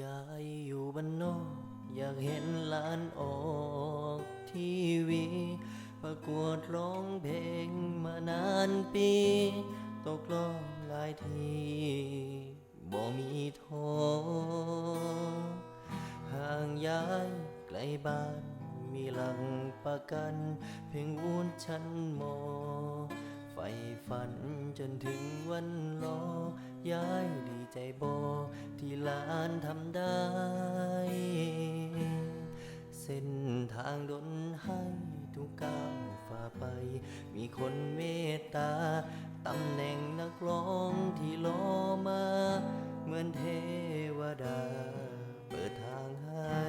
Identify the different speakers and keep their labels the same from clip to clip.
Speaker 1: ยายอยู่บ้านนอกอยากเห็นหลานออกทีวี ประกวดร้องเพลงมานานปี ตกรอบหลายทีบ่มีท้อห่างย้ายไกลบ้าน มีหลังประกัน เพียงวุ้นชั้นมอไฟฝันจนถึงวันรอย้ายดี ใจบอที่ลานทำได้ เส้นทางดนให้ทุกก้าวฝ่าไป มีคนเมตตา ตำแหน่งนักร้องที่รอมา เหมือนเทวดา เปิดทางให้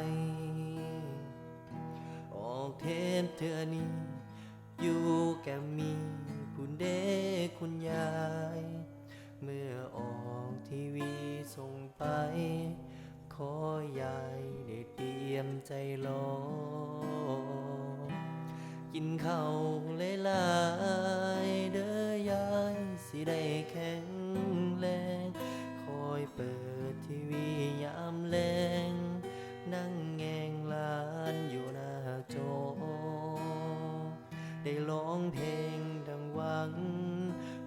Speaker 1: ออกเทปเธอนี้ อยู่แก่มีคุณเด็กคุณยาย มใจรอกินข้าวหลายๆเด้อยายสิได้แข็งแรง คอยเปิดทีวียามแลง นั่งแงงลานอยู่หน้าจอ ได้ร้องเพลงดังหวัง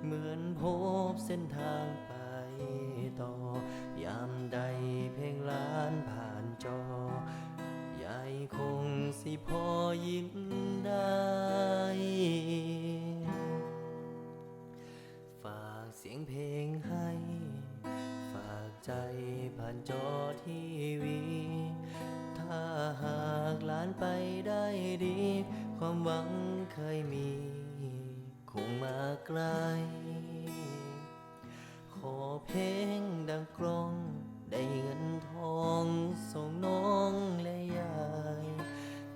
Speaker 1: เหมือนพบเส้นทางไปต่อยามใดเพลงล้า ใจผ่านจอทีวี ถ้าหากหลานไปได้ดี ความหวังเคยมี คงมาไกล ขอเพลงดังกรอง ได้เงินทองส่งน้องและยาย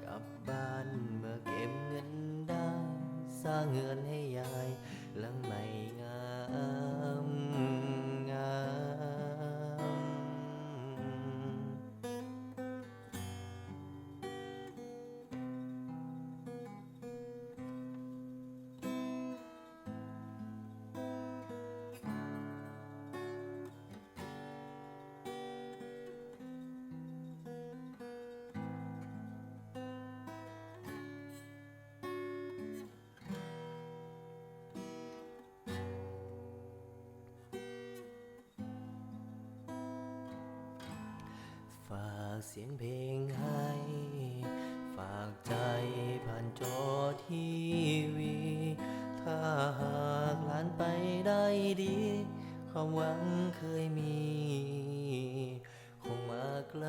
Speaker 1: กลับบ้านเมื่อเก็บเงินได้ สร้างเงินให้ยายห ฝากเสียงเพลงให้ ฝากใจผ่านจอทีวี ถ้าหากหลานไปได้ดี ความหวังเคยมี คงมาไกล